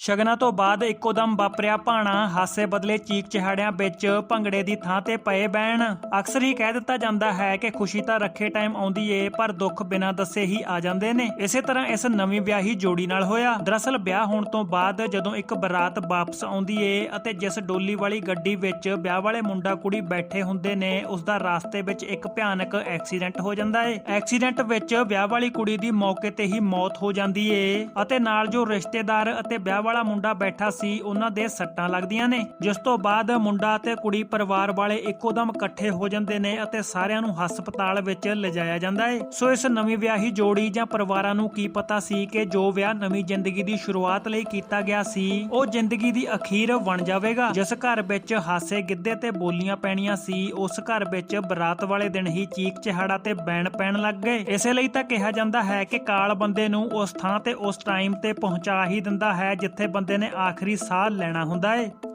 ਸ਼ਗਨਾਂ ਤੋਂ ਬਾਅਦ ਇੱਕੋ ਦਮ ਵਾਪਰਿਆ ਭਾਣਾ। ਹਾਸੇ ਬਦਲੇ ਚੀਕ ਚਿਹਾੜਿਆਂ ਵਿੱਚ ਭੰਗੜੇ ਦੀ ਥਾਂ ਤੇ ਪਏ ਬਹਿਣ। ਅਕਸਰ ਹੀ ਕਹਿ ਦਿੱਤਾ ਜਾਂਦਾ ਹੈ ਕਿ ਖੁਸ਼ੀ ਤਾਂ ਰੱਖੇ ਟਾਈਮ ਆਉਂਦੀ ਏ, ਪਰ ਦੁੱਖ ਬਿਨਾਂ ਦੱਸੇ ਹੀ ਆ ਜਾਂਦੇ ਨੇ। ਇਸੇ ਤਰ੍ਹਾਂ ਇਸ ਨਵੀਂ ਵਿਆਹੀ ਜੋੜੀ ਨਾਲ ਹੋਇਆ। ਦਰਅਸਲ ਵਿਆਹ ਹੋਣ ਤੋਂ ਬਾਅਦ ਜਦੋਂ ਇੱਕ ਬਰਾਤ ਵਾਪਸ ਆਉਂਦੀ ਏ ਅਤੇ ਜਿਸ ਡੋਲੀ ਵਾਲੀ ਗੱਡੀ ਵਿੱਚ ਵਿਆਹ ਵਾਲੇ ਮੁੰਡਾ ਕੁੜੀ ਬੈਠੇ ਹੁੰਦੇ ਨੇ ਉਸ ਦਾ ਰਾਸਤੇ ਵਿੱਚ ਇੱਕ ਭਿਆਨਕ ਐਕਸੀਡੈਂਟ ਹੋ ਜਾਂਦਾ ਏ। ਐਕਸੀਡੈਂਟ ਵਿੱਚ ਵਿਆਹ ਵਾਲੀ ਕੁੜੀ ਦੀ ਮੌਕੇ ਤੇ ਹੀ ਮੌਤ ਹੋ ਜਾਂਦੀ ਏ ਅਤੇ ਨਾਲ ਜੋ ਰਿਸ਼ਤੇਦਾਰ ਅਤੇ ਵਿਆਹ ਵਾਲਾ ਮੁੰਡਾ ਬੈਠਾ ਸੀ, ਉਹਨਾਂ ਦੇ ਸੱਟਾਂ ਲੱਗਦੀਆਂ ਨੇ। ਜਿਸ ਤੋਂ ਬਾਅਦ ਮੁੰਡਾ ਅਤੇ ਕੁੜੀ ਪਰਿਵਾਰ ਵਾਲੇ ਇੱਕੋਦਮ ਇਕੱਠੇ ਹੋ ਜਾਂਦੇ ਨੇ ਅਤੇ ਸਾਰਿਆਂ ਨੂੰ ਹਸਪਤਾਲ ਵਿੱਚ ਲਿਜਾਇਆ ਜਾਂਦਾ ਹੈ ਸੋ ਇਸ ਨਵੀਂ ਵਿਆਹੀ ਜੋੜੀ ਜਾਂ ਪਰਿਵਾਰਾਂ ਨੂੰ ਕੀ ਪਤਾ ਸੀ ਕਿ ਜੋ ਵਿਆਹ ਨਵੀਂ ਜ਼ਿੰਦਗੀ ਦੀ ਸ਼ੁਰੂਆਤ ਲਈ ਕੀਤਾ ਗਿਆ ਸੀ, ਉਹ ਜ਼ਿੰਦਗੀ ਦੀ ਅਖੀਰ ਬਣ ਜਾਵੇਗਾ। ਜਿਸ ਘਰ ਵਿੱਚ ਹਾਸੇ ਗਿੱਧੇ ਤੇ ਬੋਲੀਆਂ ਪੈਣੀਆਂ ਸੀ, ਉਸ ਘਰ ਵਿੱਚ ਬਰਾਤ ਵਾਲੇ ਦਿਨ ਹੀ ਚੀਕ ਚਿਹਾੜਾ ਤੇ ਬੈਣ ਪੈਣ ਲੱਗ ਗਏ। ਇਸੇ ਲਈ ਤਾਂ ਕਿਹਾ ਜਾਂਦਾ ਹੈ ਕਿ ਕਾਲ ਬੰਦੇ ਨੂੰ ਉਸ ਥਾਂ ਤੇ ਉਸ ਟਾਈਮ ਤੇ ਪਹੁੰਚਾ ਹੀ ਦਿੰਦਾ ਹੈ ਜਿੱਥੇ ਬੰਦੇ ਨੇ ਆਖਰੀ ਸਾਹ ਲੈਣਾ ਹੁੰਦਾ ਏ।